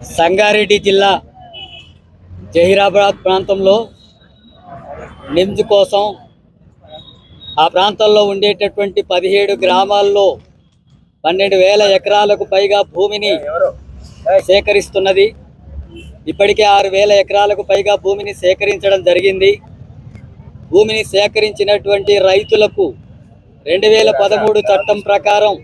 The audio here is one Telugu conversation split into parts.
సంగారెడ్డి జిల్లా జహీరాబాద్ ప్రాంతంలో నిమ్స్ కోసం ఆ ప్రాంతంలో ఉండేటటువంటి పదిహేడు గ్రామాల్లో పన్నెండు వేల ఎకరాలకు పైగా భూమిని సేకరిస్తున్నది. ఇప్పటికే ఆరు వేల ఎకరాలకు పైగా భూమిని సేకరించడం జరిగింది. భూమిని సేకరించినటువంటి రైతులకు రెండు వేల పదమూడు చట్టం ప్రకారం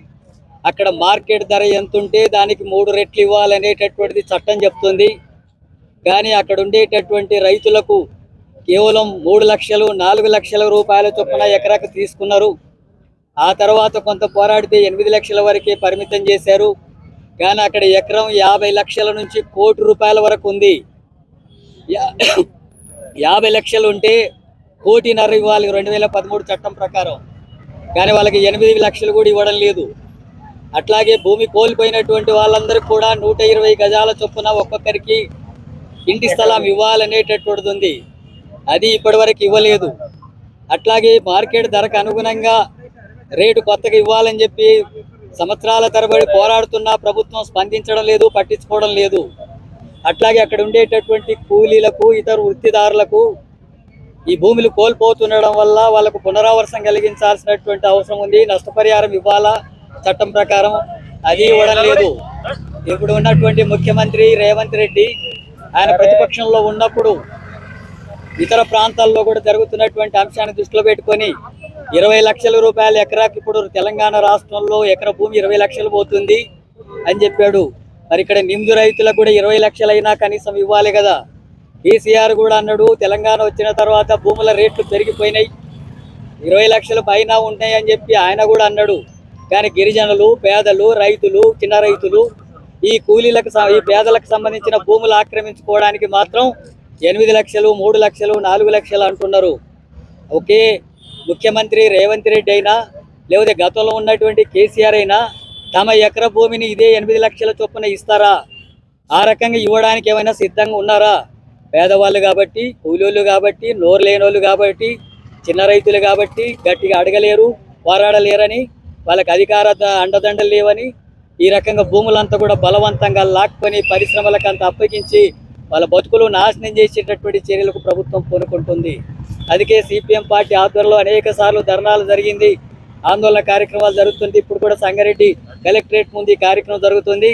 అక్కడ మార్కెట్ ధర ఎంత ఉంటే దానికి మూడు రెట్లు ఇవ్వాలనేటటువంటిది చట్టం చెప్తుంది. కానీ అక్కడ ఉండేటటువంటి రైతులకు కేవలం మూడు లక్షలు నాలుగు లక్షల రూపాయల చొప్పున ఎకరాకు తీసుకున్నారు. ఆ తర్వాత కొంత పోరాడితే ఎనిమిది లక్షల వరకే పరిమితం చేశారు. కానీ అక్కడ ఎకరం యాభై లక్షల నుంచి కోటి రూపాయల వరకు ఉంది. యాభై లక్షలు ఉంటే కోటిన్నర ఇవ్వాలి రెండు వేల పదమూడు చట్టం ప్రకారం. కానీ వాళ్ళకి ఎనిమిది లక్షలు కూడా ఇవ్వడం లేదు. అట్లాగే భూమి కోల్పోయినటువంటి వాళ్ళందరికీ కూడా నూట ఇరవై గజాల చొప్పున ఒక్కొక్కరికి ఇంటి స్థలం ఇవ్వాలనేటటువంటిది ఉంది. అది ఇప్పటివరకు ఇవ్వలేదు. అట్లాగే మార్కెట్ ధరకు అనుగుణంగా రేటు కొత్తగా ఇవ్వాలని చెప్పి సంవత్సరాల తరబడి పోరాడుతున్నా ప్రభుత్వం స్పందించడం లేదు పట్టించుకోవడం లేదు. అట్లాగే అక్కడ ఉండేటటువంటి కూలీలకు ఇతర వృత్తిదారులకు ఈ భూములు కోల్పోతుండడం వల్ల వాళ్ళకు పునరావాసం కలిగించాల్సినటువంటి అవసరం ఉంది. నష్టపరిహారం ఇవ్వాలా? చట్టం ప్రకారం అది ఇవ్వడం లేదు. ఇప్పుడు ఉన్నటువంటి ముఖ్యమంత్రి రేవంత్ రెడ్డి ఆయన ప్రతిపక్షంలో ఉన్నప్పుడు ఇతర ప్రాంతాల్లో కూడా జరుగుతున్నటువంటి అంశాన్ని దృష్టిలో పెట్టుకొని ఇరవై లక్షల రూపాయల ఎకరాకి ఇప్పుడు తెలంగాణ రాష్ట్రంలో ఎకర భూమి ఇరవై లక్షలు పోతుంది అని చెప్పాడు. మరి ఇక్కడ నిమ్దు రైతులకు కూడా ఇరవై లక్షలైనా కనీసం ఇవ్వాలి కదా. కేసీఆర్ కూడా అన్నాడు తెలంగాణ వచ్చిన తర్వాత భూముల రేట్లు పెరిగిపోయినాయి. ఇరవై లక్షల పైన ఉంటాయి అని చెప్పి ఆయన కూడా అన్నాడు. కానీ గిరిజనులు పేదలు రైతులు చిన్న రైతులు ఈ కూలీలకు ఈ పేదలకు సంబంధించిన భూములు ఆక్రమించుకోవడానికి మాత్రం ఎనిమిది లక్షలు మూడు లక్షలు నాలుగు లక్షలు అంటున్నారు. ఓకే ముఖ్యమంత్రి రేవంత్ రెడ్డి అయినా లేకపోతే గతంలో ఉన్నటువంటి కేసీఆర్ అయినా తమ ఎకర భూమిని ఇదే ఎనిమిది లక్షల చొప్పున ఇస్తారా? ఆ రకంగా ఇవ్వడానికి ఏమైనా సిద్ధంగా ఉన్నారా? పేదవాళ్ళు కాబట్టి కూలీలు కాబట్టి నోరు లేనోళ్ళు కాబట్టి చిన్న రైతులు కాబట్టి గట్టిగా అడగలేరు పోరాడలేరని వాళ్ళకి అధికార అండదండలు లేవని ఈ రకంగా భూములంతా కూడా బలవంతంగా లాక్కొని పరిశ్రమలకు అంత అప్పగించి వాళ్ళ బతుకులు నాశనం చేసేటటువంటి చర్యలకు ప్రభుత్వం పూనుకుంటుంది. అందుకే సిపిఎం పార్టీ ఆధ్వర్యంలో అనేక సార్లు ధర్నాలు జరిగింది. ఆందోళన కార్యక్రమాలు జరుగుతుంది. ఇప్పుడు కూడా సంగారెడ్డి కలెక్టరేట్ ముందు ఈ కార్యక్రమం జరుగుతుంది.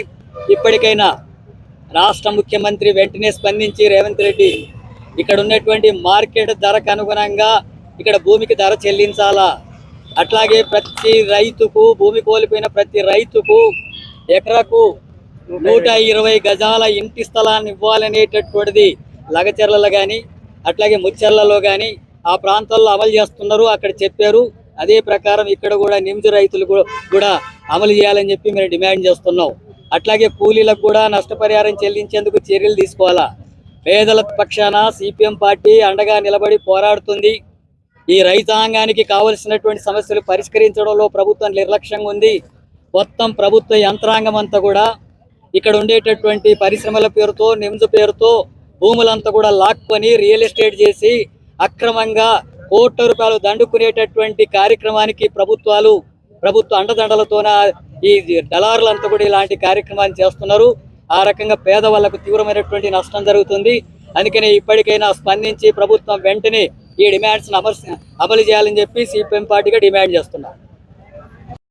ఇప్పటికైనా రాష్ట్ర ముఖ్యమంత్రి వెంటనే స్పందించి రేవంత్ రెడ్డి ఇక్కడ ఉన్నటువంటి మార్కెట్ ధరకు అనుగుణంగా ఇక్కడ భూమికి ధర చెల్లించాలా? అట్లాగే ప్రతి రైతుకు భూమి కోల్పోయిన ప్రతి రైతుకు ఎకరాకు నూట ఇరవై గజాల ఇంటి స్థలాన్ని ఇవ్వాలనేటటువంటిది లగచెర్లలో కానీ అట్లాగే ముచ్చెర్లలో కానీ ఆ ప్రాంతాల్లో అమలు చేస్తున్నారు అక్కడ చెప్పారు. అదే ప్రకారం ఇక్కడ కూడా నిమ్జు రైతులు కూడా- కూడా అమలు చేయాలని చెప్పి మేము డిమాండ్ చేస్తున్నాం. అట్లాగే కూలీలకు కూడా నష్టపరిహారం చెల్లించేందుకు చర్యలు తీసుకోవాలా? పేదల పక్షాన సిపిఎం పార్టీ అండగా నిలబడి పోరాడుతుంది. ఈ రైతాంగానికి కావలసినటువంటి సమస్యలు పరిష్కరించడంలో ప్రభుత్వం నిర్లక్ష్యంగా ఉంది. మొత్తం ప్రభుత్వ యంత్రాంగం అంతా కూడా ఇక్కడ ఉండేటటువంటి పరిశ్రమల పేరుతో నిమ్స్ పేరుతో భూములంతా కూడా లాక్కొని రియల్ ఎస్టేట్ చేసి అక్రమంగా కోట్ల రూపాయలు దండుకునేటటువంటి కార్యక్రమానికి ప్రభుత్వాలు ప్రభుత్వ అండదండలతోన ఈ దళారులంతా కూడా ఇలాంటి కార్యక్రమాన్ని చేస్తున్నారు. ఆ రకంగా పేదవాళ్ళకు తీవ్రమైనటువంటి నష్టం జరుగుతుంది. అందుకనే ఇప్పటికైనా స్పందించి ప్రభుత్వం వెంటనే ఈ డిమాండ్స్ అమలు అమలు చేయాలని చెప్పి సిపిఎం పార్టీగా డిమాండ్ చేస్తున్నారు.